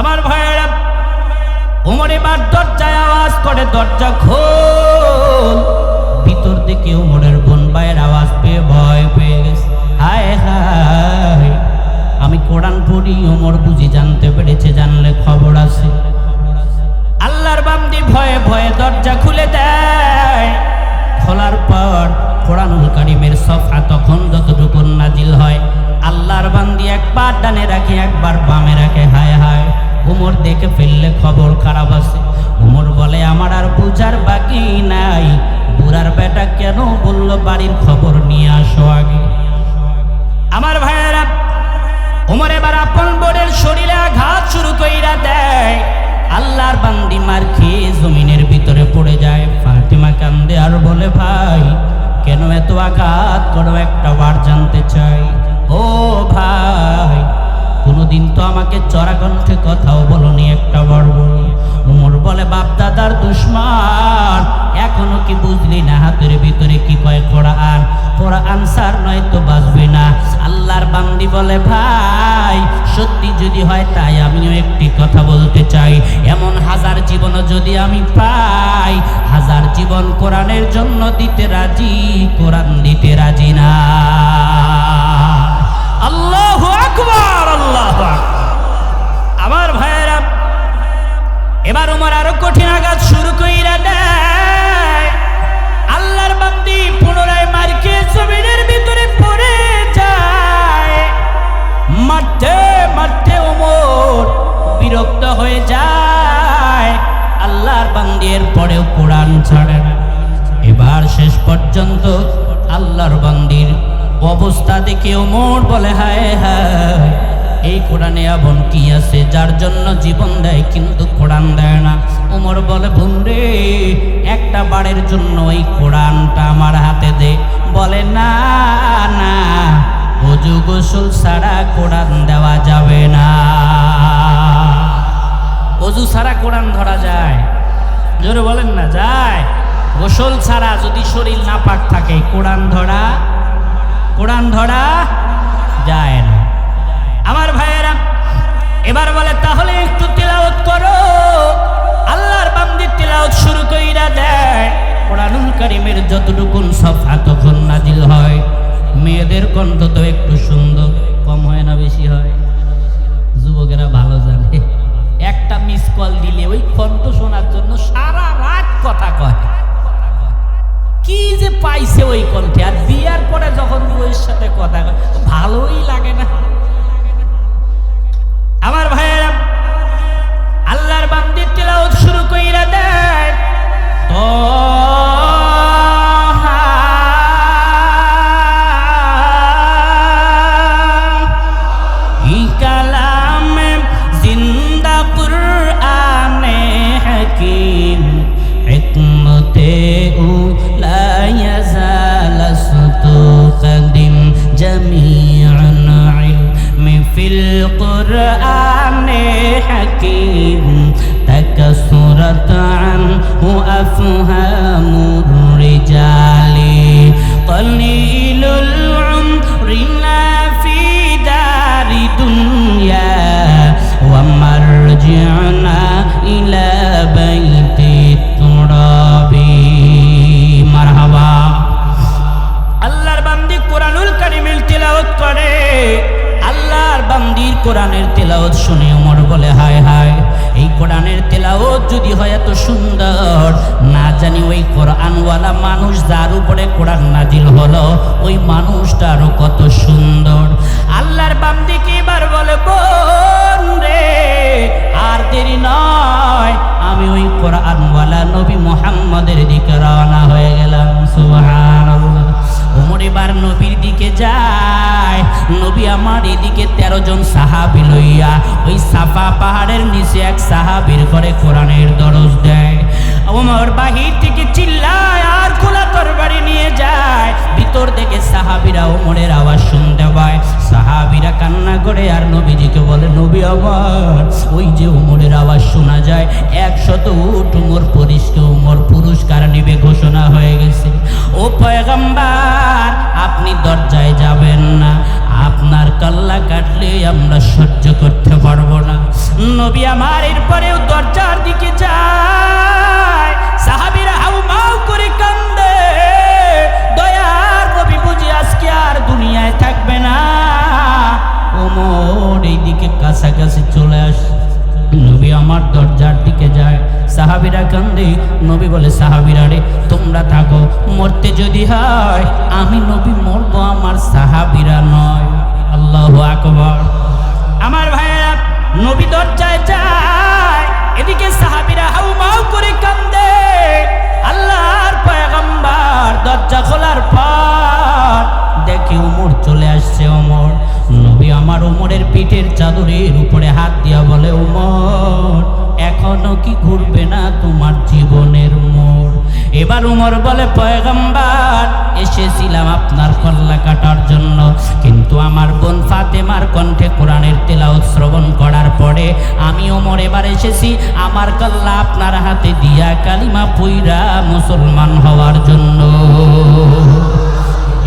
আমার ভাইয়েরা, উমর এবার দরজায় আওয়াজ করে, দরজা খোল। ভিতর থেকে উমরের বোন ভাইয়ের আওয়াজ পেয়ে ভয় পেয়ে গেছে। হায় হায়। আমি কোরআন পড়ি ওমর বুঝি জানতে পেরেছে, জানলে খবর আছে। আল্লাহর বান্দি ভয়ে ভয়ে দরজা খুলে দেয়। খোলার পর কোরআনুল কারিমের সফা তখন যতটুকু নাজিল হয়, আল্লাহর বান্দি একবার ডানে রাখে, একবার বামে রাখে, হায় হায়। উমর দেখে ফেললে খবর খারাপ আছে। উমর বলে, আমার আর বুঝার বাকি নাই। বুড়ার বেটা কেন বলল বাড়ির খবর নিয়ে আসো আগে? আমার ভাইয়েরা উমর এবার আপন বোনের শরীরে আঘাত শুরু কইরা দেয়। আল্লাহর বান্দি মার খেয়ে জমিনের ভিতরে পড়ে যায়। ফাতিমা কান্দে আর বলে, ভাই, কেন এত আঘাত করো? একটা বার জানতে চাই। ও ভাই কোনোদিন তো আমাকে চড়া কণ্ঠে কথাও বলনি একটা বলি উমর বলে, বাপ দাদার দুশ্মন। এখনও কি বুঝলি না হাতের ভিতরে কি কয় কোরআন? কোরআন সার নয় তো বাঁচবে না। আল্লাহর বান্দি বলে, ভাই, সত্যি যদি হয় তাই আমিও একটি কথা বলতে চাই। এমন হাজার জীবন যদি আমি পাই, হাজার জীবন কোরআনের জন্য দিতে রাজি, কোরআন দিতে রাজি না। আল্লাহ আকবার! আল্লাহ আমার ভাইয়েরা, এবার উমর আরও কঠিন আঘাত শুরু কইরা দেয়। আল্লাহর বান্দি পুনরায় মার খেয়ে জমিনের ভিতরে পড়ে যায়। মারতে মারতে ওমর বিরক্ত হয়ে যায়। আল্লাহর বান্দির পরেও কোরআন ছাড়ে না। এবার শেষ পর্যন্ত আল্লাহর বান্দির অবস্থা দেখে ওমর বলে, হায় হায়। এই কোরআনে এমন কি আছে? যার জন্য জীবন দেয়, কিন্তু কোরআন দেয় না। ওমর বলে রে, একটা বারের জন্য এই কোরআনটা আমার হাতে দে। বলে, না না, অজু গোসল ছাড়া কোরআন দেওয়া যাবে না। অজু ছাড়া কোরআন ধরা যায়? জোরে বলেন না, যায়। গোসল ছাড়া যদি শরীর না পাক থাকে, কোরআন ধরা কোরআন ধরা যায় কারিমের যতটুকুন সফা তখন নাজিল হয়। মেয়েদের কণ্ঠ তো একটু সুন্দর, কম হয় না বেশি হয়। যুবকেরা ভালো জানে। একটা মিস কল দিলে ওই কণ্ঠ শোনার জন্য সারা রাত কথা কয়। কি যে পাইছে ওই কণ্ঠে? আর বিয়ার পরে যখন বউয়ের সাথে কথা কয়, ভালোই লাগে না। আমার ভাইয়েরা, আল্লাহর বান্দির তেলাওয়াত শুরু কইরা দেয় তো তেলাওয়াত শুনে ওমর বলে, হায় হায়, এই কোরআনের তেলাওয়াত যদি হয় এত সুন্দর। না জানি ওই কোরআনওয়ালা মানুষ যার উপরে কোরআন নাজিল হলো, ওই মানুষটা আরও কত সুন্দর। আল্লাহর বান্দিকে এবার বলে রে, আর দেরি নয়, আমি ওই কোরআনওয়ালা নবী মোহাম্মদের দিকে রওনা হয়ে গেলাম। সুবহানাল্লাহ। এবার নবীর দিকে যায়। নবী আমার এদিকে তেরো জন সাহাবি লইয়া ওই সাফা পাহাড়ের নিচে এক সাহাবির ঘরে কোরআনের দরজ দেয়। ওমর বাহির থেকে চিল্লায়, আর খোলা তরবারি নিয়ে যায়। ভিতর থেকে সাহাবিরা ওমরের আওয়াজ শুনতে পায়। সাহাবিরা কান্না করে, আর নবীজিকে বলে, নবী আমার, ওই যে উমরের আওয়াজ শোনা যায়, একশত উট উমর পরিষ্কার উমর পুরস্কার নিবে ঘোষণা হয়ে গেছে। ও পয়গম্বার, আপনি দরজায় যাবেন না। কাল্লা কাটলে আমরা সহ্য করতে পারব না। নবী আমার এরপরেও দরজার দিকে যায়। সাহাবিরা হাউ মাউ করে কান্দে। দয়ার নবী বুঝি আজকে আর দুনিয়ায় থাকবে না। ওমর এইদিকে কাছাকাছি চলে আসে। নবী আমার দরজার দিকে যায়। সাহাবিরা কান্দে। নবী বলে, সাহাবিরা রে, তোমরা থাকো, মরতে যদি হয়, আমি নবী মরবো আমার সাহাবিরা নয়। আল্লাহ আকবর। আমার ভাইয়েরা, নবী দরজায় যায়, এদিকে সাহাবিরা হাউ মাউ করে কান্দে। আল্লাহর পয়গম্বর দরজা খোলার পর দেখি উমর চলে আসছে ওমর নবী আমার উমরের পিঠের চাদরের উপরে হাত দিয়া বলে, উমর, এখনও কি ঘুরবে না তোমার জীবনের মোড়? এবার উমর বলে, পয়গম্বার, এসেছিলাম আপনার কল্লা কাটার জন্য। কিন্তু আমার বোন ফাতেমার কণ্ঠে কোরআনের তেলা শ্রবণ করার পরে আমি ওমর এবার এসেছি আমার কল্লা আপনার হাতে দিয়া কালিমা পুইরা মুসলমান হওয়ার জন্য।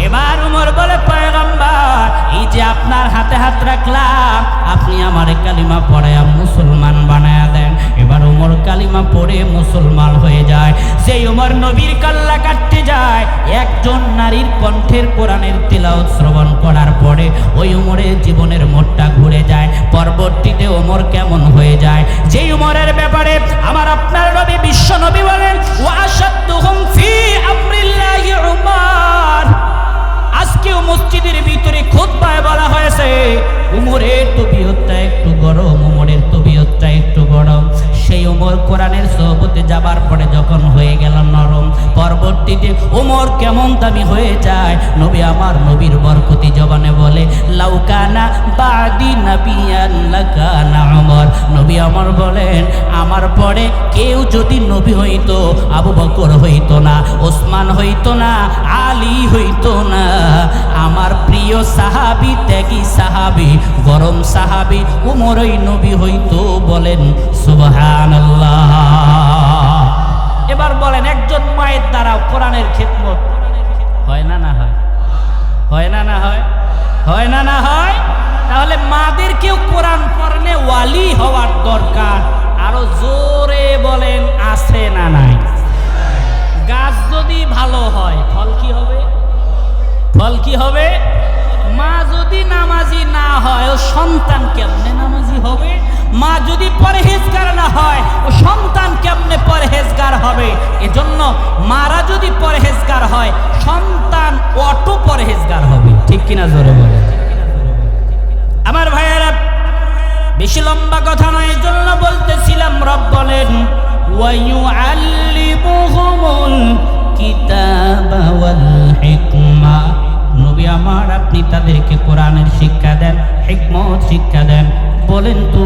এবার উমর বলে, পয়গম্বর, এই যে আপনার হাতে হাত রাখলাম, আপনি আমার কালিমা পড়ায়া মুসলমান বানায়া দেন। এবার উমর কালিমা পড়ে মুসলমান হয়ে যায়। সেই উমর নবীর কাল্লা কাটতে যায়। একজন নারীর কণ্ঠের কোরআনের তিলাওত শ্রবণ করার পরে ওই উমরের জীবনের মোড়টা ঘুরে যায়। পরবর্তীতে ওমর কেমন হয়ে যায়? যেই উমরের ব্যাপারে আমার পরবর্তীতে উমর কেমন দামি হয়ে যায়। নবী আমার নবীর বরকতি জবানে বলে লাউকানা বাদি নাবিয়ান লাকানা উমর নবী আমার বলেন, আমার পরে কেউ যদি নবী হইতো, আবু বকর হইতো না, ওসমান হইতো না, আলী হইতো না। আমার প্রিয় সাহাবি, ত্যাগী সাহাবি, গরম সাহাবি উমরই নবী হইতো বলেন সুবহান এবার বলেন, একজন মায়ের দ্বারা কোরআনের খেদমত। হয় না না হয়? হয় না না হয়? হয় না না হয়? তাহলে মাদেরকেও কোরআন পড়লে ওয়ালি হওয়ার দরকার। আরও জোরে বলেন, আছে না নাই? গাছ যদি ভালো হয়, ফল কি হবে? ফল কি হবে? মা যদি নামাজি না হয়, ও সন্তান কেমনে নামাজি হবে? মা যদি পরহেজগার না হয়, ও সন্তান কেমনে পরহেজগার হবে? এজন্য মারা যদি পরহেজগার হয়, সন্তান অটো পরহেজগার হবে। ঠিক কিনা জোরে বলে? আমার ভাইয়েরা, বেশি লম্বা কথা নয় এই জন্য বলতেছিলাম, রব বলেন ওয়ায়ুআল্লিমুহুমুল কিতাবা ওয়াল হিকমা। নবী আমার, আপনি তাদেরকে কোরআনের শিক্ষা দেন, হিকমত শিক্ষা দেন। বলেন তো,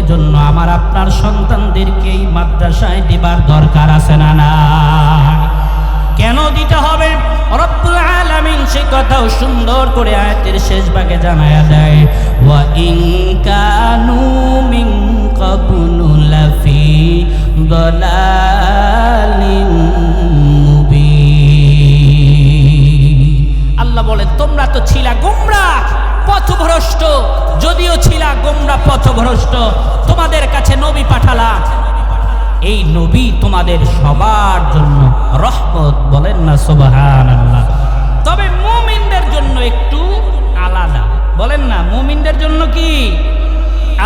এজন্য আমার আপনার সন্তানদেরকে এই মাদ্রাসায় দেবার দরকার আছে না না কেন দিতে হবে? রব্বুল আলামিন সে কথাও সুন্দর করে আয়াতের শেষ ভাগে জানায়া দেয়, ওয়া ইন কানু মিন ক্বাবলু লাফি দালালিন আল্লাহ বলেন, তোমরা তো ছিলা গোমরা, পথভ্রষ্ট। যদিও ছিলা গোমরা, পথভ্রষ্ট, তোমাদের কাছে নবী পাঠালাম। এই নবী তোমাদের সবার জন্য রহমত বলেন না সুবাহান আল্লাহ তবে মুমিনদের জন্য একটু আলাদা। বলেন না, মুমিনদের জন্য কি?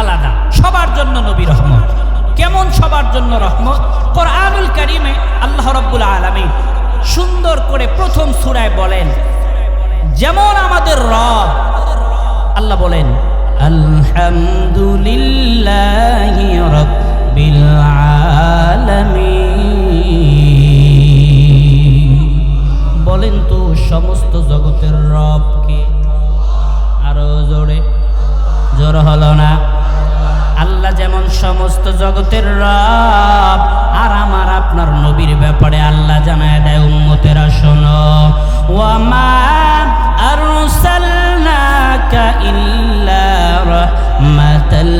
আলাদা। সবার জন্য নবী রহমত। কেমন সবার জন্য রহমত? কোরআনুল কারিমে আল্লাহ রব্বুল আলমী সুন্দর করে প্রথম সুরায় বলেন যেমন আমাদের রব। আল্লাহ বলেন বলেন তো, সমস্ত জগতের রবকে আরও জোরে, জোর হলো না? আল্লাহ যেমন সমস্ত জগতের রব, আর আমার আপনার নবীর ব্যাপারে আল্লাহ জানায় দেয়, উম্মতেরা শোনো। ওয়ামা আরসালনাকা ইল্লা রাহমাতাল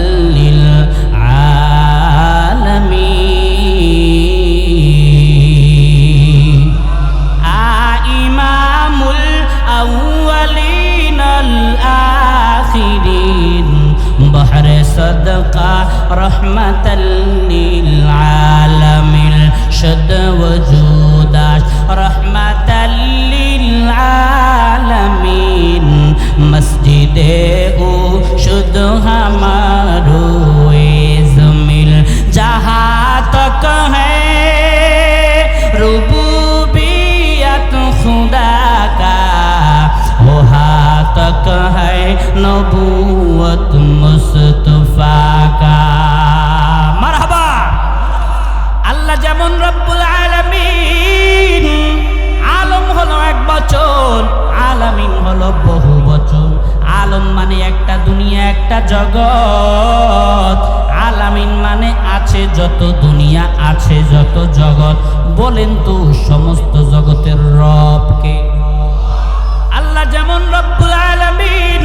জগৎ। আলামিন মানে আছে যত দুনিয়া, আছে যত জগৎ। বলেন তো সমস্ত জগতের রবকে। আল্লাহ যেমন রব্বুল আলামিন,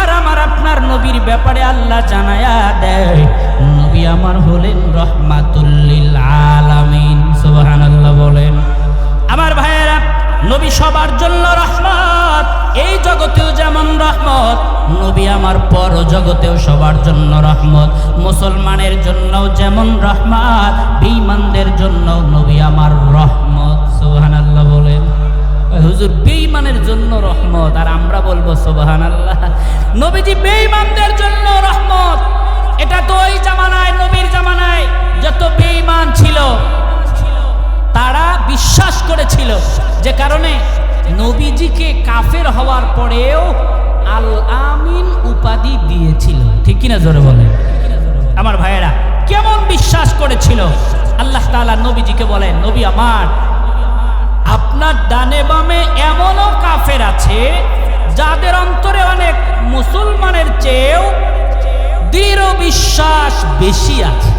আর আমার আপনার নবীর ব্যাপারে আল্লাহ জানায়া দেয়। নবী আমার হলেন রহমাতুল্লিল আলামিন। সুবহানাল্লাহ বলেন। আমার ভাইয়েরা নবী সবার জন্য রহমত। এই জগতেও যেমন রহমত, নবী আমার পর জগতেও সবার জন্য রহমত। মুসলমানের জন্যও যেমন রহমত, বেঈমানদের জন্য নবী আমার রহমত। সুবহানাল্লাহ বলেন। হুজুর, বেঈমানের জন্য রহমত, আর আমরা বলব সোবাহান আল্লাহ নবীজি বেঈমানদের জন্য রহমত। এটা তো ওই জামানায়, নবীর জামানায় যত বেঈমান ছিল, তারা বিশ্বাস করেছিল। যে কারণে নবীজিকে কাফের হওয়ার পরেও আল আমিন উপাধি দিয়েছিল। ঠিক কিনা জোরে বলেন? আমার ভাইয়েরা, কেমন বিশ্বাস করেছিল? আল্লাহ তাআলা নবীজিকে বলেন, নবী আমার, আপনার ডানে বামে এমনও কাফের আছে, যাদের অন্তরে অনেক মুসলমানের চেয়েও দৃঢ় বিশ্বাস বেশি আছে।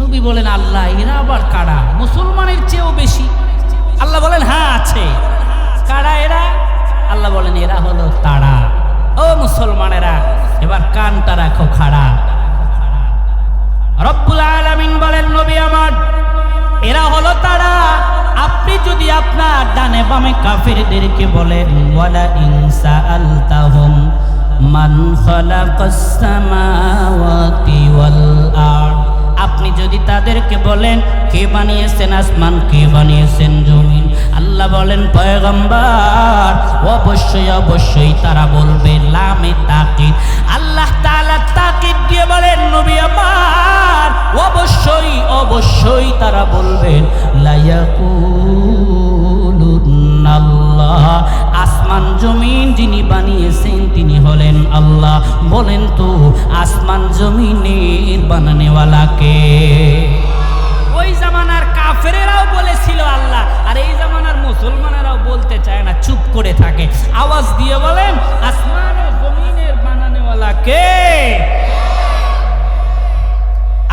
নবী বলেন, আল্লাহ, এরা আবার কারা? মুসলমানের চেয়েও বেশি। আল্লাহ বলেন হ্যাঁ আছে। কারা এরা? আল্লাহ বলেন, এরা হলো তারা। ও মুসলমানেরা, এবার কানটা রাখো খাড়া। রব্বুল আলামিন বলেন, নবী আমার, এরা হলো তারা। আপনি যদি আপনার ডানে বামে কাফিরদেরকে বলেন, ওয়ালা ইনসা আলতাহুম মান খালাকাস সামাওয়াতি ওয়াল আরদ। আপনি যদি তাদেরকে বলেন, কে বানিয়েছেন আসমান, কে বানিয়েছেন জমিন? আল্লাহ বলেন, পয়গম্বর, অবশ্যই অবশ্যই তারা বলবে, লামে তাকিদ। আল্লাহ তাআলা তাকিদ দিয়ে বলেন, নবী আমার, অবশ্যই অবশ্যই তারা বলবেন লায়াকুলুন্নাল্লাহ আসমান জমিন যিনি বানিয়েছেন, তিনি হলেন আল্লাহ। বলেন তো, আসমান জমিনের বানানেওয়ালাকে? ওই জামানার কাফেরেরাও বলেছিল আল্লাহ, আর এই জামানার মুসলমানেরাও বলতে চায় না, চুপ করে থাকে। আওয়াজ দিয়ে বলেন, আসমান ও জমিনের বানানেওয়ালাকে?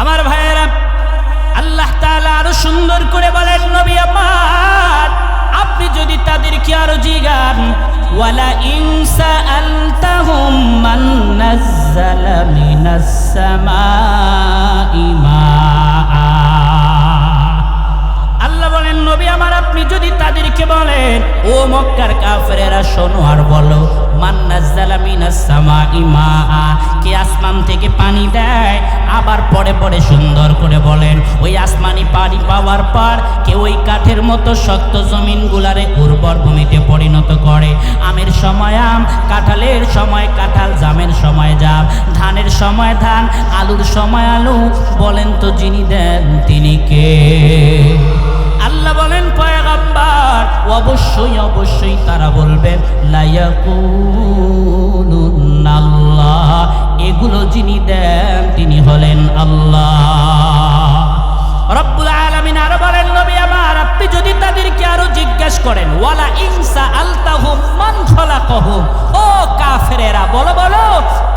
আমার ভাইয়েরা, আল্লাহ তাআলা আরও সুন্দর করে বলেন, নবী আমার। আপনি যদি তাদেরকে আরও জিগান ইনসা আল্লাহ বলেন, নবী আমার, আপনি যদি তাদেরকে বলেন, ও মক্কার কাফেরা শোনো আর বলো মান্নাজ্জালা মিনাস সামাই মাআ। কে আসমান থেকে পানি দেয়, আবার পরে পরে সুন্দর করে বলেন, ওই আসমানি পানি পাওয়ার পর কে ওই কাঠের মতো শক্ত জমিনগুলারে উর্বর ভূমিতে পরিণত করে। আমের সময় আম, কাঁঠালের সময় কাঁঠাল, জামের সময় জাম, ধানের সময় ধান, আলুর সময় আলু। বলেন তো যিনি দেন, তিনি কে? আল্লাহ বলেন, পয়গাম্বার। অবশ্যই অবশ্যই তারা বলবেন লায়াকুলুন্নাল্লাহ এগুলো যিনি দেন তিনি হলেন আল্লাহ। রব্বুল আলমিন আরও বলেন নবী আপনি যদি তাদেরকে আরও জিজ্ঞাসা করেন, ওয়ালা ইনসা আলতাহুম মান খালাকাহুম? ও কাফেরেরা, বলো বলো,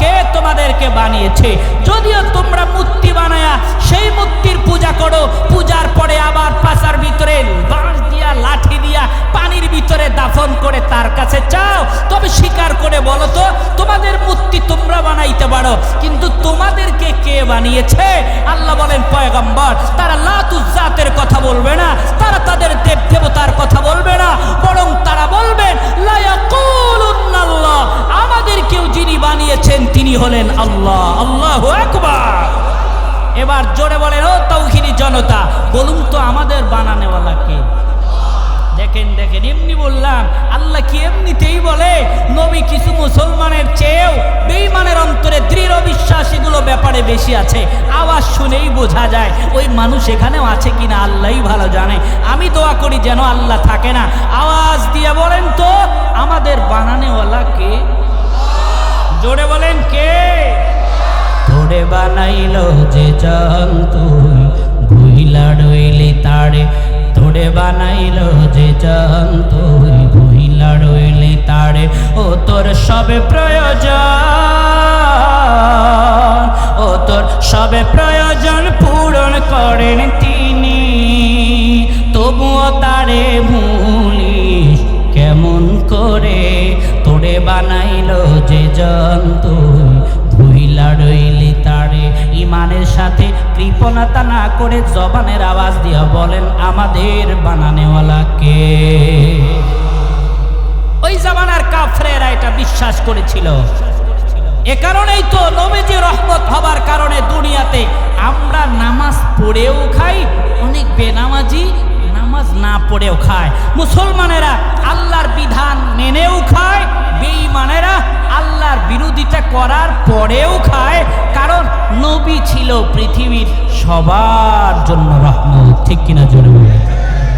কে তোমাদেরকে বানিয়েছে? যদিও তোমরা মূর্তি বানায়া সেই মূর্তির পূজা করো, পূজার পরে আবার পাশার ভিতরে বাঁশ দিয়া, লাঠি দিয়া, পানির ভিতরে দাফন করে তার কাছে চাও তবে স্বীকার করে বলো তো, তোমাদের মূর্তি তোমরা বানাইতে পারো, কিন্তু তোমাদেরকে কে বানিয়েছে? আল্লাহ বলেন, পয়গম্বর, তারা লাতুজাতের কথা বলবে না, তারা তাদের দেব দেবতার কথা বলবে না, বরং তারা বলবেন আমাদের কেউ যিনি বানিয়েছেন তিনি হলেন আল্লাহ আল্লাহ এবার জোরে বলেন, ও তৌহিনী জনতা, বলুন তো আমাদের বানানেওয়ালা কে? দেখেন দেখেন, এমনি বললাম, আল্লাহ কি এমনিতেই বলে? নবী কিছু মুসলমানের চেয়েও বেইমানের অন্তরে দৃঢ় বিশ্বাস এগুলো ব্যাপারে বেশি আছে। আওয়াজ শুনেই বোঝা যায়, ওই মানুষ এখানেও আছে কিনা আল্লাহই ভালো জানে। আমি দোয়া করি যেন আল্লাহ থাকে না। আওয়াজ দিয়ে বলেন তো, আমাদের বানানেওয়ালা কে? জোরে বলেন কে? তোরে বানাইলো যে তুই, ভুইলা রইলি তারে। তোরে বানাইলো যে চান তুই ভুইলা রইলি তারে। ও তোর সবে প্রয়োজন, ও তোর সবে প্রয়োজন পূরণ করেন তিনি। তবুও তারে ভুলিস কেমন করে? তোরে বানাইল যে জন্তু ইমানের সাথে কৃপণতা না করে জবানের আওয়াজ দিয়া বলেন, আমাদের বানানেওয়ালা কে? ওই জামানার কাফরেরা এটা বিশ্বাস করেছিল। এ কারণেই তো নবীজি রহমত হবার কারণে দুনিয়াতে আমরা নামাজ পড়েও খাই, অনেক বেনামাজি নামাজ না পড়েও খায়। মুসলমানেরা আল্লাহর বিধান মেনেও খায় বেঈমানেরা আল্লাহর বিরোধিতা করার পরেও খায়, কারণ নবী ছিল পৃথিবীর সবার জন্য রহমত। ঠিক কিনা জোরে?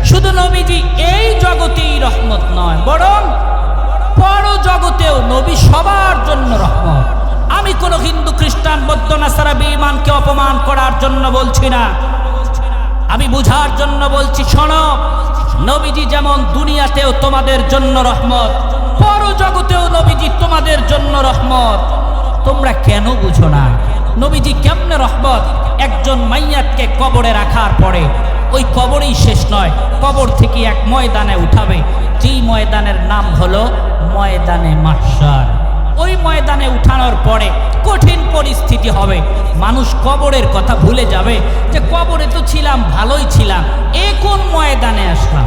শুধু নবীজি এই জগতেই রহমত নয়, বরং পর জগতেও নবী সবার জন্য রহমত। আমি কোনো হিন্দু, খ্রিস্টান, বৌদ্ধ, নাসারা বেঈমানকে অপমান করার জন্য বলছি না। আমি বুঝার জন্য বলছি, শোনো, নবীজি যেমন দুনিয়াতেও তোমাদের জন্য রহমত পর জগতেও নবীজি তোমাদের জন্য রহমত। তোমরা কেন বুঝো না? নবীজি কেমনে রহমত? একজন মাইয়াতকে কবরে রাখার পরে। ওই কবরেই শেষ নয়, কবর থেকে এক ময়দানে উঠাবে। যেই ময়দানের নাম হলো ময়দানে মাসার ওই ময়দানে উঠানোর পরে কঠিন পরিস্থিতি হবে। মানুষ কবরের কথা ভুলে যাবে যে কবরে তো ছিলাম, ভালোই ছিলাম। এ কোন ময়দানে আসলাম?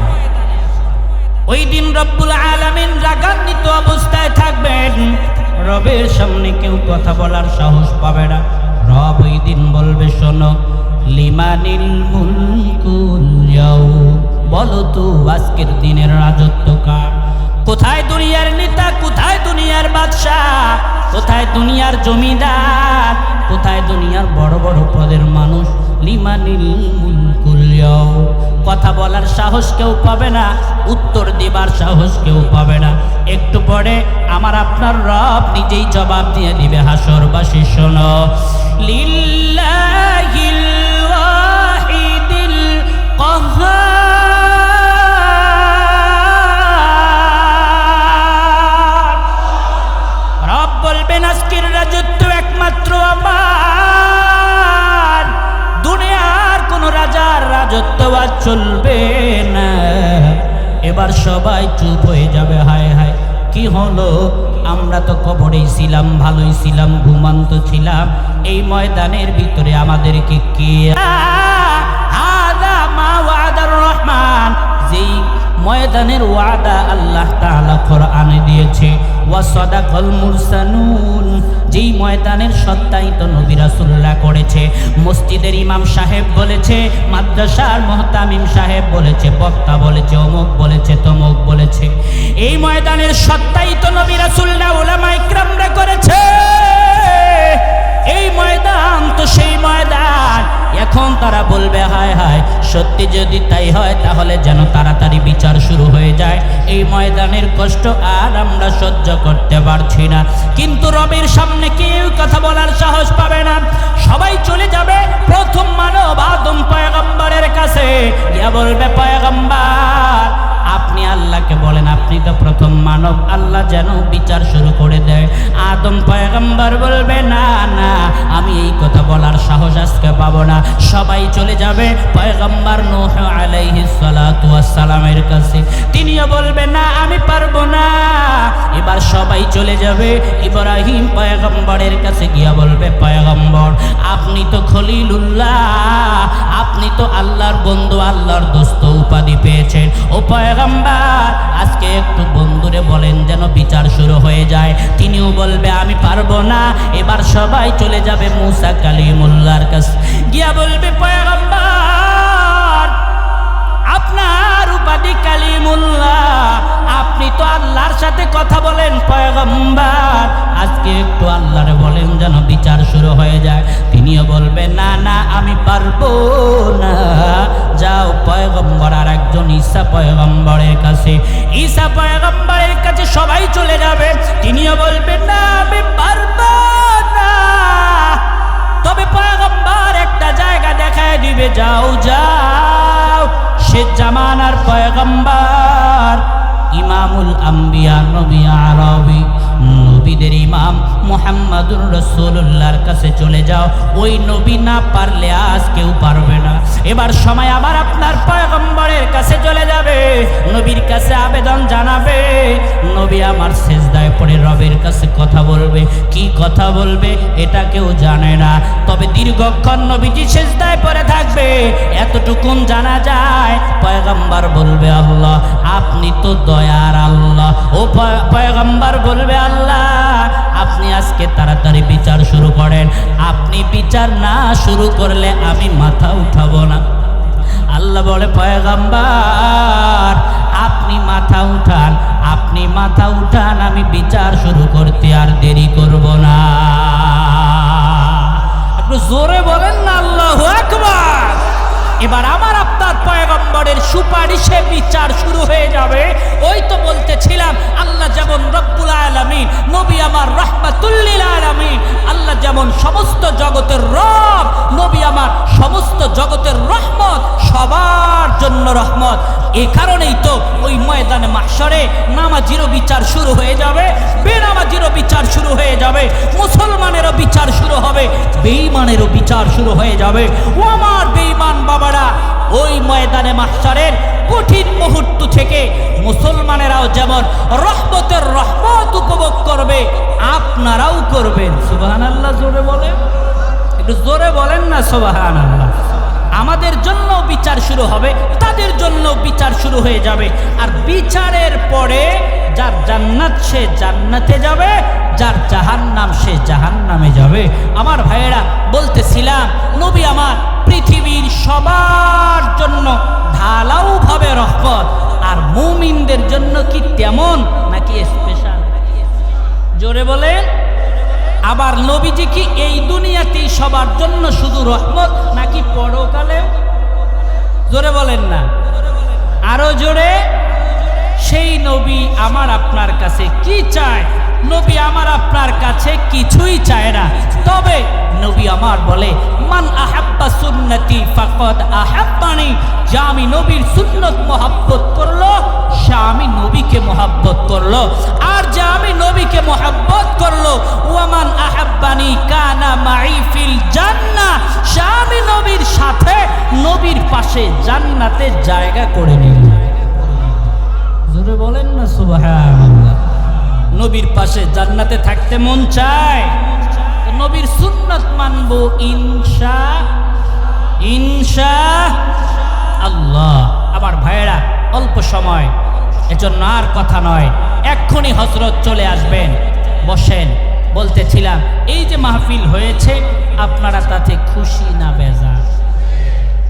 ওই দিন রব্বুল আলামিন রাগান্বিত অবস্থায় থাকবেন। রবের সামনে কেউ কথা বলার সাহস পাবে না। রব ওই দিন বলবে, শোনো, লিমানিল মুলকুল। বলো তো, আজকের দিনের রাজত্ব কার? কোথায় দুনিয়ার নেতা, কোথায় দুনিয়ার বাদশাহ? কোথায় দুনিয়ার জমিদার? কোথায় দুনিয়ার বড় বড় পদের মানুষ? লিমানিল মুলকুল ইয়াউম। কথা বলার সাহস কেউ পাবে না, উত্তর দিবার সাহস কেউ পাবে না একটু পরে আমার আপনার রব নিজেই জবাব দিয়ে দিবে, হাসরবাসী শোনো লিল্লাহিল চলবে না। এবার সবাই চুপ হয়ে যাবে, হায় হায়। কি হলো? আমরা তো কবরেই ছিলাম, ভালোই ছিলাম, ঘুমান্ত ছিলাম। এই ময়দানের ভিতরে আমাদেরকে কে ময়দানের ওয়াদা আল্লাহ তাআলা কোরআনে দিয়েছে। ওয়া সাদাকাল মুরসালুন, যেই ময়দানের সত্যায়িত নবী রাসূলুল্লাহ করেছে। মসজিদের ইমাম সাহেব বলেছে, মাদ্রাসার মুহতামিম সাহেব বলেছে, বক্তা বলেছে, অমুক বলেছে, তমুক বলেছে। এই ময়দানের সত্যায়িত নবী রাসূলুল্লাহ উলামা ইকরামরা করেছে। এই ময়দান তো সেই ময়দান এখন তারা বলবে, হায় হায়, সত্যি যদি তাই হয়, তাহলে যেন তাড়াতাড়ি বিচার শুরু হয়ে যায়। এই ময়দানের কষ্ট আর আমরা সহ্য করতে পারছি না। কিন্তু রবের সামনে কেউ কথা বলার সাহস পাবে না। সবাই চলে যাবে প্রথম মানব আদম পয়গম্বরের কাছে। গিয়া বলবে, পয়গম্বর? আপনি আল্লাহকে বলেন, আপনি তো প্রথম মানব, আল্লাহ যেন বিচার শুরু করে দেয়। আদম পয়গম্বর বলবে, না না, আমি এই কথা বলার সাহস আজকে পাবো না। সবাই চলে যাবে পয়গম্বর নোহ আলাইহিস সালাতু ওয়াস সালামের কাছে। তিনিও বলবেন না, আমি পারব না। এবার সবাই চলে যাবে। ইব্রাহিম পয়গম্বরের কাছে গিয়া বলবে, পয়গম্বর, আপনি তো খলিলুল্লাহ, আপনি তো আল্লাহর বন্ধু, আল্লাহর দোস্ত উপাধি পেয়েছেন। ও পয়গম্বর, আজকে একটু বন্ধুরে বলেন যেন বিচার শুরু হয়ে যায়। তিনিও বলবে, আমি পারব না। এবার সবাই চলে যাবে মুসা কালিমুল্লাহর কাছে। গিয়া বলবে, পয়গম্বর আপনার উপাধি কালিমুল্লাহ। আপনি তো আল্লাহর সাথে কথা বলেন, পয়গম্বর। আজকে একটু আল্লাহরে বলেন যেন বিচার শুরু হয়ে যায়। তিনিও বলবেন না না, আমি পারব না। যাও, পয়গম্বর, আর একজন ঈসা পয়গম্বরের কাছে। ঈসা পয়গম্বরের কাছে সবাই চলে যাবে। তিনিও বলবেন না, আমি পারব না। তবে পয়গম্বর একটা জায়গা দেখায় দিবে, যাও যাও। সে জামানার পয়গম্বার ইমামুল আম্বিয়া নবী আরবি। নবীদের ইমাম মোহাম্মদুর রসুল্লাহর কাছে চলে যাও। ওই নবী না পারলে আজ কেউ পারবে না। এবার সময় আবার আপনার পয়গম্বরের কাছে চলে যাবে। নবীর কাছে আবেদন জানাবে। নবী আমার শেষদায় পড়ে রবের কাছে কথা বলবে। কি কথা বলবে এটা কেউ জানে না। তবে দীর্ঘক্ষণ নবীজি শেষদায় পড়ে থাকবে। এতটুকুন জানা যায়, পয়গম্বর বলবে, আল্লাহ, আপনি তো দয়ার আল্লাহ। ও পয়- পয়গম্বর বলবে, আল্লাহ আপনি আজকে তাড়াতাড়ি বিচার শুরু করেন। আপনি বিচার না শুরু করলে আমি মাথা উঠাবো না। আল্লাহ বলে, পয়গম্বর, আপনি মাথা উঠান। আপনি মাথা উঠান, আমি বিচার শুরু করতে আর দেরি করব না। একটু জোরে বলেন না, আল্লাহ আকবার। এবার আমার আপনার পয়গম্বরের সুপারিশে বিচার শুরু হয়ে যাবে। ওই তো বলতেছিলাম, আল্লাহ যেমন রব্বুল আলামিন, নবী আমার রহমাতুল্লিল আলামিন, আল্লাহ যেমন সমস্ত জগতের রব, নবী আমার সমস্ত জগতের রহমত, সবার জন্য রহমত। এ কারণেই তো ওই ময়দানে মাসরে নামাজিরও বিচার শুরু হয়ে যাবে, বেনামাজিরও বিচার শুরু হয়ে যাবে, মুসলমানেরও বিচার শুরু হবে বেইমানেরও বিচার শুরু হয়ে যাবে। ও আমার বেঈমান বাবারা ওই ময়দানে মাস্টারের কঠিন মুহূর্ত থেকে মুসলমানেরাও যেমন রহমতের রহমত উপভোগ করবে, আপনারাও করবেন। সুবাহান আল্লাহ জোরে বলেন। একটু জোরে বলেন না সোবাহান আল্লাহ আমাদের জন্য বিচার শুরু হবে, তাদের জন্য বিচার শুরু হয়ে যাবে। আর বিচারের পরে যার জান্নাত, সে জান্নাতে যাবে, যার জাহান্নাম, সে জাহান্নামে যাবে। আমার ভাইয়েরা, বলতেছিলাম, নবী আমার পৃথিবীর সবার জন্য ঢালাওভাবে রহমত। আর মুমিনদের জন্য কি তেমন নাকি স্পেশাল জোরে বলেন। আবার নবীজি কি এই দুনিয়াতেই সবার জন্য শুধু রহমত নাকি পরকালে? জোরে বলেন না। আরও জোরে। সেই নবী আমার আপনার কাছে কি চায়? নবী আমার আপনার কাছে কিছুই চায় না। তবে নবী আমার বলে, মান আহাব্বা সুন্নতি ফাকদ আহাব্বানি। যে আমি নবীর সুন্নত মহাব্বত করল, সে আমি নবীকে মহাব্বত করল। আর যে আমি নবীকে মহাব্বত করল, ওয়ামান আহাব্বানি কানা মাই ফিল জান্নাহ সে আমি নবীর সাথে, নবীর পাশে জান্নাতে জায়গা করে নিল। জোরে বলেন না, সুবহানাল্লাহ। নবীর পাশে জান্নাতে থাকতে মন চায় নবীর সুন্নত মানবো ইনশা ইনশা আল্লাহ। আমার ভাইয়েরা, অল্প সময়, এজন্য আর কথা নয়। এক্ষুনি হজরত চলে আসবেন, বসেন। বলতেছিলাম, এই যে মাহফিল হয়েছে, আপনারা তাতে খুশি না বেজা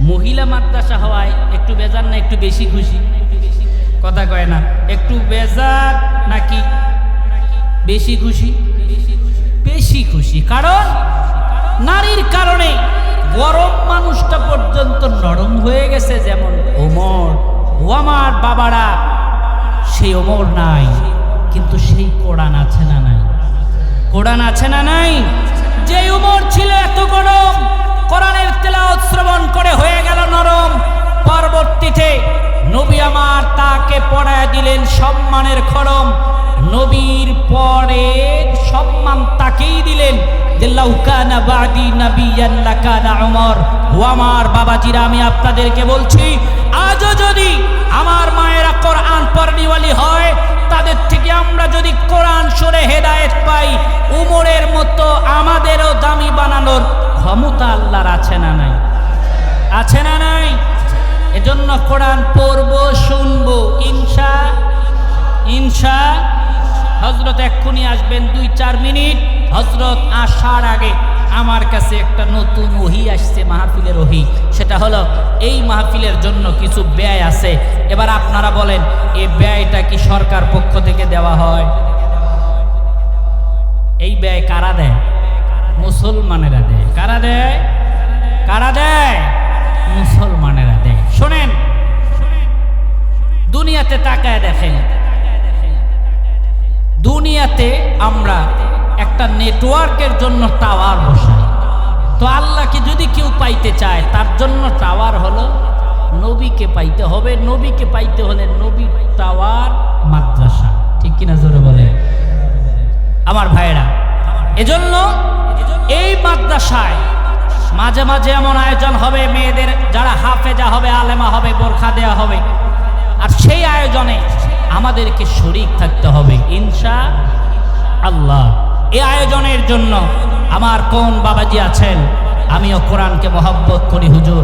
মহিলা মাদ্রাসা হওয়ায় একটু বেজার না একটু বেশি খুশি? কথা কয় না, একটু বেজার নাকি বেশি খুশি? বেশি খুশি। কারণ নারীর কারণে গরম মানুষটা পর্যন্ত নরম হয়ে গেছে যেমন ওমর। ও আমার বাবারা, সেই ওমর নাই, কিন্তু সেই কোরআন আছে না নাই? কোরআন আছে না নাই? যে উমর ছিল এত গরম, কোরআনের তেলাওয়াত শ্রবণ করে হয়ে গেল নরম। পরবর্তীতে নবী আমার তাকে পড়ায় দিলেন সম্মানের খরম। নবীর পরে সম্মান তাকেই দিলেন যে লাউকানা বাদি নাবিয়ান লাকানা উমর। ও আমার বাবাজিরা, আমি আপনাদেরকে বলছি, আজও যদি আমার মায়েরা কোরআন পড়নিওয়ালি হয়, তাদের থেকে আমরা যদি কোরআন সরে হেদায়েত পাই, উমরের মতো আমাদেরও দামি বানানোর ক্ষমতা আল্লাহর আছে না নাই? আছে না নাই? এজন্য কোরআন পড়ব, শুনব, ইনশা ইনশা। হজরত এক্ষুনি আসবেন দুই, চার মিনিট। হজরত আসার আগে আমার কাছে একটা নতুন ওহি আসছে, মাহফিলের ওহি। সেটা হলো, এই মাহফিলের জন্য কিছু ব্যয় আছে। এবার আপনারা বলেন, এই ব্যয়টা কি সরকার পক্ষ থেকে দেওয়া হয়? এই ব্যয় কারা দেয়? মুসলমানেরা দেয়। কারা দেয়? কারা দেয়? মুসলমানেরা দেয় শোনেন দুনিয়াতে তাকায় দেখেন। দুনিয়াতে আমরা একটা নেটওয়ার্কের জন্য টাওয়ার বসাই। তো আল্লাহকে যদি কেউ পাইতে চায়, তার জন্য টাওয়ার হলো নবীকে পাইতে হবে। নবীকে পাইতে হলে নবী টাওয়ার, মাদ্রাসা। ঠিক কিনা জোরে বলে আমার ভাইরা এজন্য এই মাদ্রাসায় মাঝে মাঝে এমন আয়োজন হবে, মেয়েদের যারা হাফেজা হবে, আলেমা হবে, বোরখা দেয়া হবে। আর সেই আয়োজনে আমাদেরকে শরিক থাকতে হবে, ইনশা আল্লাহ। এ আয়োজনের জন্য আমার কোন বাবাজি আছেন? আমিও কোরআনকে মহব্বত করি, হুজুর।